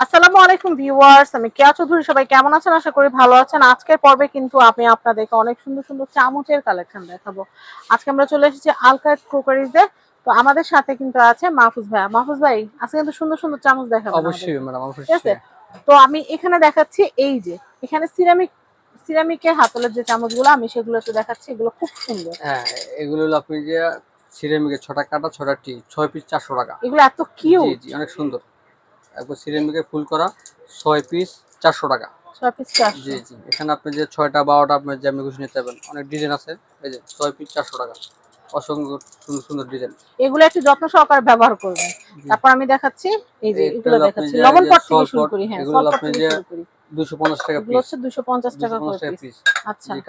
আসসালামু আলাইকুম ভিউয়ার্স আমি কেয়া চৌধুরী সবাই কেমন আছেন? আশা করি ভালো আছেন। আজকের পর্বে কিন্তু আমি আপনাদেরকে অনেক সুন্দর সুন্দর চামচের কালেকশন দেখাবো। আজকে আমরা চলে এসেছি আলকায়েত ক্রোকারিজে তো আমাদের সাথে কিন্তু আছে মাহফুজ ভাই। মাহফুজ ভাই আজকে কিন্তু সুন্দর সুন্দর চামচ দেখাবো অবশ্যই। ম্যাডাম ঠিক আছে? তো আমি এখানে দেখাচ্ছি এই যে এখানে সিরামিক সিরামিকের হাতলের যে চামচগুলো আমি সেগুলো একটু দেখাচ্ছি। এগুলো খুব সুন্দর। হ্যাঁ এগুলো আপনি যে সিরামিকের ছটা কাটা ছটা টি ছয় পিস চারশো টাকা। এগুলো এত কিউট জি অনেক সুন্দর। একবার সিরামিকের ফুল করা ছয় পিস চারশো টাকা। জি জি। এখানে আপনি যে ছয়টা বারোটা যেমনি খুশি নিতে পারবেন অনেক ডিজাইন আছে। এই যে ছয় পিস চারশো টাকা। অসংখ্য সুন্দর সুন্দর ডিজাইন এগুলো একটু যত্ন সহকারে ব্যবহার করবেন। তারপর আমি দেখাচ্ছি এই যে এগুলো দেখাচ্ছি। লবণ পট থেকে শুরু করি হ্যাঁ এগুলো আপনি যে টাকা পিস হচ্ছে দুশো পঞ্চাশ টাকা করে পিস আচ্ছা। জি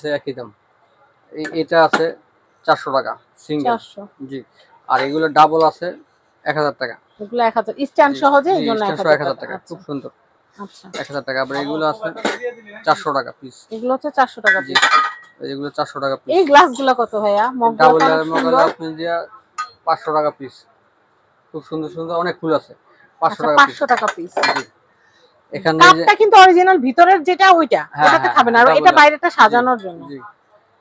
সেই একই দাম। এটা আছে চারশো টাকা সিঙ্গেল। চারশো। জি। আর এগুলো ডাবল আছে এক হাজার টাকা। এগুলো এক হাজার। স্ট্যান্ড সহজে এই জি, জন্য এক স্ট্যান্ড সহ এক হাজার টাকা। আচ্ছা খুব সুন্দর। আচ্ছা। এক হাজার টাকা আবার এগুলো আছে চারশো টাকা পিস এগুলো হচ্ছে চারশো টাকা পিস এগুলো চারশো টাকা পিস এই গ্লাসগুলা কত ভাইয়া? মগ ডাবল মগল আপনি দিয়া পাঁচশো টাকা পিস খুব সুন্দর সুন্দর অনেক ফুল আছে। পাঁচশো টাকা পিস পাঁচশো টাকা পিস এখানে কাপটা কিন্তু অরিজিনাল ভিতরের যেটা ওইটা। হ্যাঁ, ওটাতে হ্যাঁ, খাবেন। আর এটা বাইরেটা সাজানোর জন্য। জি।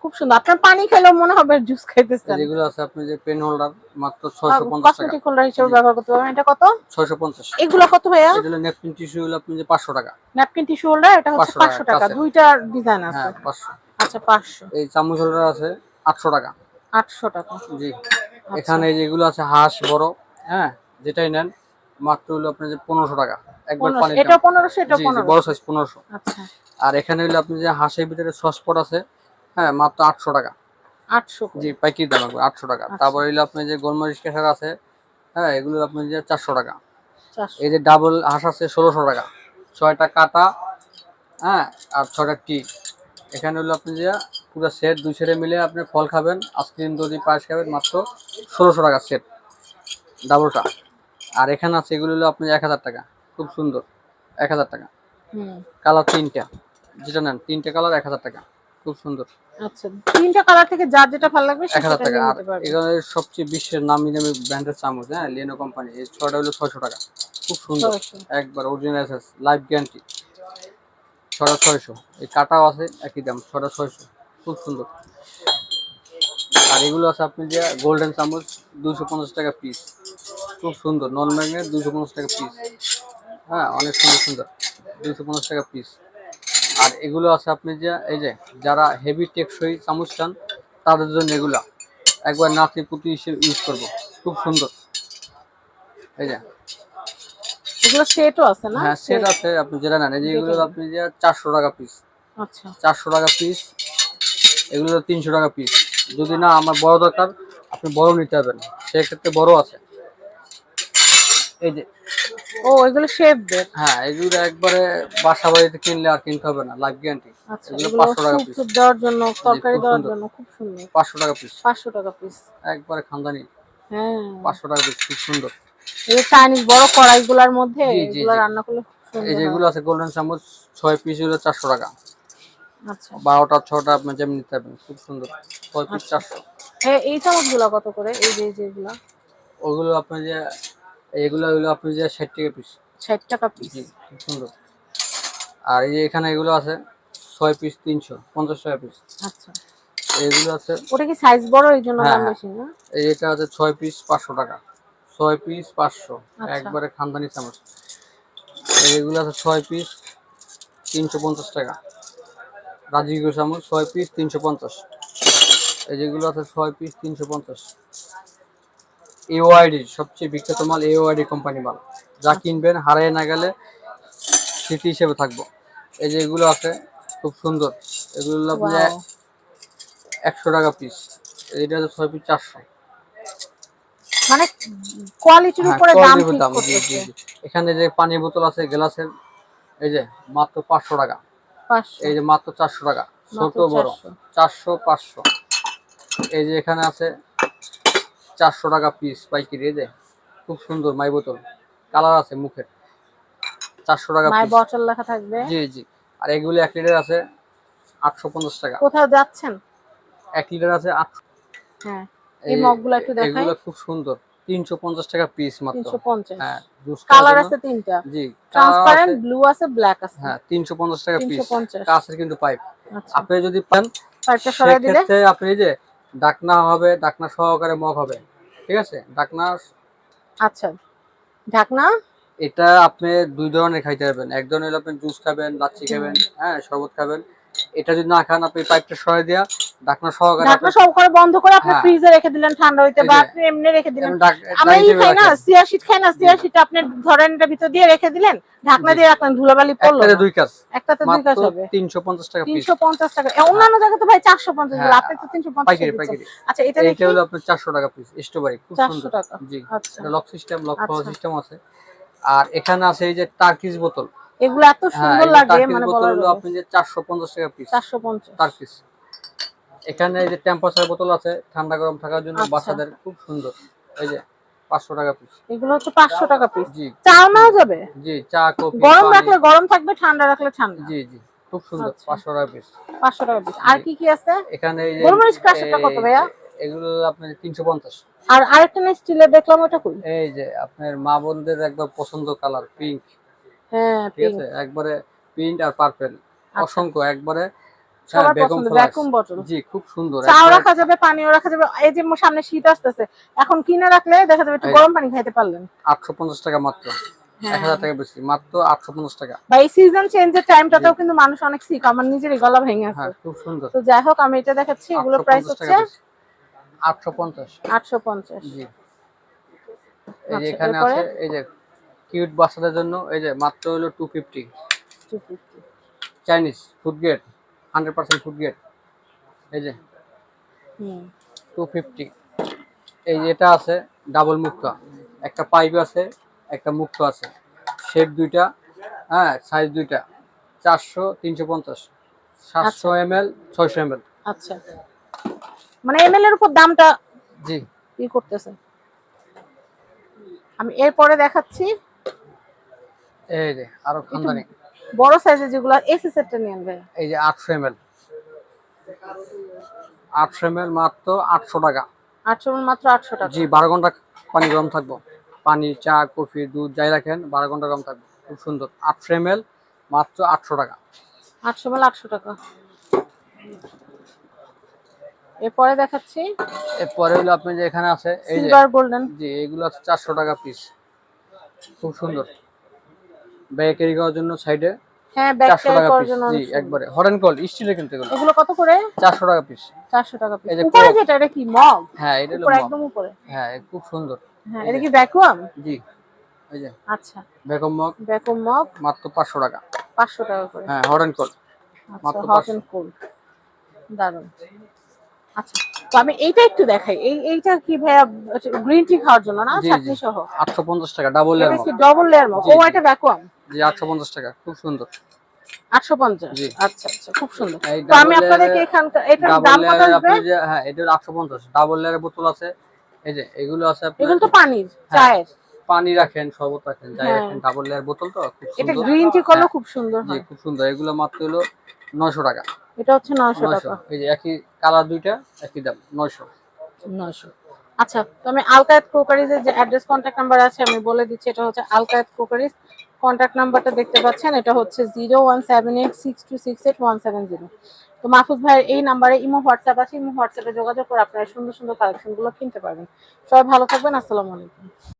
খুব সুন্দর। আপনার পানি খেলেও মনে হবে জুস খাইতেছেন। যেগুলো আছে আপনি যে পেন হোল্ডার মাত্র ছয়শো পঞ্চাশ টাকা। কসমেটিক হোল্ডার হিসেবে ব্যবহার করতে পারবেন। এটা কত? ছয়শো পঞ্চাশ। এগুলো কত ভাইয়া? এটা হলো নেপকিন টিস্যু হলো আপনি যে পাঁচশো টাকা। ন্যাপকিন টিস্যু হোল্ডার এটা হচ্ছে 500 পাঁচশো টাকা। দুইটা ডিজাইন আছে। হ্যাঁ পাঁচশো। আচ্ছা পাঁচশো। এই চামচ হোল্ডার আছে আটশো টাকা। আটশো টাকা। জি। এখানে যেগুলো আছে হাঁস বড় হ্যাঁ যেটাই নেন মাত্র হলো আপনার যে পনেরোশো টাকা। একবার পানি এটা পনেরোশো এটা জি জি পনেরোশো। বড় সাইজ পনেরোশো। আচ্ছা। আর এখানে হলো আপনি যে হাঁসের ভিতরে সসপট আছে হ্যাঁ মাত্র আটশো টাকা। আটশো। জি পাইকারি দাম একবার আটশো টাকা। তারপর হলো আপনি যে গোলমরিচ কেশার আছে হ্যাঁ এগুলো আপনি যে চারশো টাকা। এই যে ডাবল হাঁস আছে ষোলোশো টাকা। ছয়টা কাটা হ্যাঁ আর ছয়টা টি। এখানে হলো আপনি যে পুরো সেট দুই সেটে মিলে আপনি ফল খাবেন আইসক্রিম দই পায়েস খাবেন মাত্র ষোলোশো টাকা সেট ডাবলটা। আর এখানে আছে এগুলো হলো আপনি এক হাজার টাকা। খুব সুন্দর এক হাজার টাকা। কালার তিনটা যেটা নেন তিনটে কালার এক হাজার টাকা। খুব সুন্দর। আচ্ছা তিনটা কালার থেকে যার যেটা ভালো লাগবে সেটা টাকা। আর এখানে সবচেয়ে বিশ্বের নামি দামি ব্র্যান্ডের চামচ হ্যাঁ? লিনো কোম্পানি এই ছটা হলো টাকা। খুব সুন্দর। একবার অরিজিনাল এসএস লাইফ গ্যারান্টি ছটা ছয়শো। এই কাটাও আছে একই দাম ছটা ছয়শো। খুব সুন্দর। আর এগুলো আছে আপনি যে গোল্ডেন চামচ দুশো পঞ্চাশ টাকা পিস খুব সুন্দর। নন ম্যাগনেট দুশো পঞ্চাশ টাকা পিস হ্যাঁ অনেক সুন্দর সুন্দর। দুশো পঞ্চাশ টাকা পিস আর এগুলো আছে আপনি যে এই যে যারা হেভি টেকসই চামচ চান তাদের জন্য এগুলা। একবার নাতি পুতি হিসেবে ইউজ করব। খুব সুন্দর। এই যে। এগুলো সেটও আছে না? হ্যাঁ সেট আছে আপনি যেটা নেন। এই যে এগুলো আপনি যে চারশো টাকা পিস আচ্ছা। টাকা পিস এগুলো তিনশো টাকা পিস যদি না আমার বড় দরকার আপনি বড় নিতে পারবেন। সেক্ষেত্রে বড় আছে। এই যে ও এগুলো শেপদের হ্যাঁ এগুলো একবারে বাসা বাড়িতে কিনলে আর কিনতে হবে না লাইফ গ্যারান্টি। আচ্ছা এগুলো এগুলো 500 টাকা স্যুপ piece। দেওয়ার জন্য তরকারি দেওয়ার জন্য খুব সুন্দর। পাঁচশো টাকা পিস পাঁচশো টাকা পিস একবারে খানদানি। হ্যাঁ। পাঁচশো টাকা পিস খুব সুন্দর। এই চাইনিজ বড় কড়াইগুলোর মধ্যে এগুলো রান্না করলে এই সুন্দর যে হয়। এগুলো আছে গোল্ডেন চামচ ছয় পিস হলো চারশো টাকা। আচ্ছা। বারোটা ছটা আপনি যেমন নিতে পারবেন খুব সুন্দর। ছয় পিস আচ্ছা। চারশো। এ- এই চামচগুলো কত করে? এই যে এই যে এগুলা। ওগুলো আপনি যে এগুলো হলো আপনি যে ষাট টাকা পিস ষাট টাকা পিস সুন্দর। আর এই যে এখানে এগুলো আছে ছয় পিস তিনশো পঞ্চাশ টাকা পিস আচ্ছা। এইগুলো আছে ওটা কি সাইজ বড় এই জন্য হ্যাঁ, দাম হ্যাঁ। বেশি না? এটা আছে ছয় পিস পাঁচশো টাকা। ছয় পিস পাঁচশো। আচ্ছা। একবারে খানদানি চামচ। এগুলো আছে ছয় পিস তিনশো পঞ্চাশ টাকা। রাজকীয় চামচ ছয় পিস তিনশো পঞ্চাশ। এই যেগুলো আছে ছয় পিস তিনশো পঞ্চাশ। এওআইডি সবচেয়ে বিখ্যাত মাল এওআইডি কোম্পানি মাল। যা কিনবেন হারিয়ে না গেলে স্মৃতি হিসেবে থাকব। এই যে এগুলো আছে খুব সুন্দর। এগুলো একশো টাকা পিস এইটা ছয় পিস চারশো। মানে কোয়ালিটির হ্যাঁ, উপরে দাম। এখানে যে পানির বোতল আছে গ্লাসের এই যে মাত্র পাঁচশো টাকা। এই যে মাত্র চারশো টাকা ছোট বড়। চারশো পাঁচশো। এই যে এখানে আছে চারশো টাকা পিস পাইকারি যে খুব সুন্দর মাই বোতল। কালার আছে মুখের। চারশো টাকা মাই বটল লেখা থাকবে? জি জি। আর এগুলো এক লিটার আছে আটশো পঞ্চাশ টাকা। কোথাও যাচ্ছেন? এক লিটার আছে আটশো হ্যাঁ এই মগগুলো একটু দেখাই। এগুলো খুব সুন্দর। তিনশো পঞ্চাশ টাকা পিস মাত্র। তিনশো পঞ্চাশ। হ্যাঁ জুস কালার আছে তিনটা। জি ট্রান্সপারেন্ট ব্লু আছে। ব্ল্যাক আছে হ্যাঁ তিনশো পঞ্চাশ টাকা পিস 350 কাছের কিন্তু পাইপ আচ্ছা। আপনি যদি পান পাইপটা দিলে? আপনি যে ডাকনা হবে ডাকনা সহকারে মগ হবে। ঠিক আছে? ঢাকনা আচ্ছা। ঢাকনা? এটা আপনি দুই ধরনের খাইতে পারবেন। এক ধরনের আপনি জুস খাবেন লাচ্ছি খাবেন হ্যাঁ শরবত খাবেন। এটা যদি না খান আপনি পাইপটা সরাই দিয়া ডাকনা সহকারে ঢাকনা সব করে বন্ধ করে আপনি হ্যাঁ। ফ্রিজে রেখে দিলেন ঠান্ডা হইতে বা আপনি এমনি রেখে দিলেন। আমরা ডাইনিং ই টেবিলে খাই না সিয়া শিট খাই না সিয়া শিট আপনি ধরেন এটা ভিতর দিয়ে রেখে দিলেন ঢাকনা দিয়ে রাখলেন ধুলাবালি পড়ল একটাতে দুই কাজ। একটাতে দুই কাজ হবে। তিনশো পঞ্চাশ টাকা পিস তিনশো পঞ্চাশ টাকা। এ, অন্যান্য জায়গায় তো ভাই চারশো পঞ্চাশ হ্যাঁ, আপনি তো তিনশো পঞ্চাশ পাইকারি পাইকারি। আচ্ছা এটা দেখি। হলো আপনার চারশো টাকা পিস স্ট্রবেরি খুব 400 সুন্দর। টাকা। জি আচ্ছা। এটা lock system lock power. System আছে। আর এখানে আছে এই যে টার্কিস বোতল এগুলো এত হ্যাঁ সুন্দর লাগে মানে বলার হলো আপনি যে চারশো পঞ্চাশ টাকা পিস চারশো পঞ্চাশ। টার্কিস এখানে এই যে টেম্পারেচার বোতল আছে ঠান্ডা গরম থাকার জন্য আচ্ছা। বাচ্চাদের খুব সুন্দর। এই যে পাঁচশো টাকা পিস এগুলো হচ্ছে পাঁচশো টাকা পিস জি। চাও নেওয়া যাবে? জি চা কফি গরম রাখলে গরম থাকবে ঠান্ডা রাখলে ঠান্ডা। জি জি খুব সুন্দর আচ্ছা। পাঁচশো টাকা পিস পাঁচশো টাকা পিস আর কি কি আছে? এখানে এই যে গোলমরিচ ক্রাশারটা কত ভাইয়া? এগুলো আপনার তিনশো পঞ্চাশ। আর আরেকটা না স্টিলের দেখলাম ওটা কই? এই যে আপনার মা বোনদের একদম পছন্দ কালার পিঙ্ক হ্যাঁ ঠিক আছে? একবারে পিঙ্ক আর পার্পেল অসংখ্য একবারে হ্যাঁ, জি খুব সুন্দর। চাও রাখা যাবে পানিও রাখা যাবে। এই যে সামনে শীত আসতেছে এখন কিনে রাখলে দেখা যাবে একটু গরম পানি খাইতে পারলেন। আটশো পঞ্চাশ টাকা মাত্র। হ্যাঁ। মানুষ অনেক সিক আমার নিজেরই গলা ভেঙে আছে। হ্যাঁ খুব সুন্দর। তো যাই হোক আমি এটা দেখাচ্ছি এগুলো প্রাইস হচ্ছে আটশো পঞ্চাশ। আটশো পঞ্চাশ। জি। এই যে আচ্ছা, এখানে আছে এই যে কিউট বাচ্চাদের জন্য এই যে মাত্র হলো two fifty Chinese food grade hundred percent food grade এই যে হুম। টু ফিফটি এই যে এটা আছে ডাবল মুক্ত। একটা পাইপ আছে একটা মুক্ত আছে। শেপ দুইটা হ্যাঁ সাইজ দুইটা। চারশো তিনশো পঞ্চাশ। সাতশো এম এল ছয়শো এম এল আচ্ছা। মানে এমএল এর উপর দামটা জি। ই করতেছে। আমি এরপরে দেখাচ্ছি এই যে আরও খানদানি। বড় সাইজের যেগুলো এসি সেটটা নিয়ে আনবে এই যে আটশো এম এল আটশো এম মাত্র আটশো টাকা। আটশো মাত্র আটশো টাকা। জি বারো ঘণ্টা পানি গরম থাকব। পানি চা কফি দুধ যাই রাখেন বারো ঘণ্টা গরম থাকবে। খুব সুন্দর। আটশো এম এল মাত্র আটশো টাকা। আটশো মাল আটশো টাকা। এরপরে দেখাচ্ছি। এরপরে হলো আপনি যে এখানে আছে এই যে সিলভার গোল্ডেন জি এগুলো আছে চারশো টাকা পিস খুব সুন্দর। ব্যাগ ক্যারি করার জন্য সাইডে হ্যাঁ ব্যাগ ক্যারি করার জন্য জি একবারে। অ্যান্ড কল স্টিলের কিন্তু এগুলো এগুলো কত করে? চারশো টাকা পিস চারশো টাকা পিস উপরে যেটা এটা কি মগ? হ্যাঁ এটা উপরে একদম উপরে। হ্যাঁ খুব সুন্দর। হ্যাঁ এটা কি ভ্যাকুয়াম জি এই যে। আচ্ছা। বেগম মগ ভ্যাকুয়াম মগ মাত্র পাঁচশো টাকা। পাঁচশো টাকা করে। হ্যাঁ অ্যান্ড কল আচ্ছা মাত্র হট 500 এন্ড দারুণ আচ্ছা তো আমি এইটা একটু দেখাই। এই এইটা কি ভাইয়া গ্রিন টি খাওয়ার জন্য না। চাটনি সহ আটশো পঞ্চাশ টাকা ডাবল লেয়ার কি ডবল লেয়ার মগ ও এটা ভ্যাকুয়াম জি আটশো পঞ্চাশ টাকা খুব সুন্দর। আটশো পঞ্চাশ? জি। আচ্ছা আচ্ছা খুব সুন্দর। এই তো আমি আপনাদেরকে এখানকার এটার দাম কত আপনি যে হ্যাঁ এটা হলো আটশো পঞ্চাশ। ডাবল লেয়ারের বোতল আছে। এই যে এগুলো আছে আপনার এগুলো তো পানির হ্যাঁ, চায়ের। পানি রাখেন শরবত রাখেন যাই হ্যাঁ। রাখেন ডাবল লেয়ার বোতল তো খুব এটা সুন্দর। গ্রিন টি করলেও হ্যাঁ, খুব সুন্দর জি খুব সুন্দর। এগুলো মাত্র হলো টাকা। এটা হচ্ছে টাকা। এই যে একই কালার দুইটা একই দাম আচ্ছা তো আমি আলকায়েত ক্রোকারিজের যে অ্যাড্রেস কন্ট্যাক্ট নাম্বার আছে আমি বলে দিচ্ছি এটা হচ্ছে আলকায়েত ক্রোকারিজ কন্ট্যাক্ট নাম্বারটা দেখতে পাচ্ছেন, এটা হচ্ছে zero one seven eight six two six eight one seven zero তো মাহফুজ ভাইয়ের এই নাম্বারে ইমো, হোয়াটসঅ্যাপ আছে, ইমো, হোয়াটসঅ্যাপে যোগাযোগ করে আপনারা সুন্দর সুন্দর কালেকশনগুলো কিনতে পারবেন। সবাই ভালো থাকবেন, আসসালামু আলাইকুম।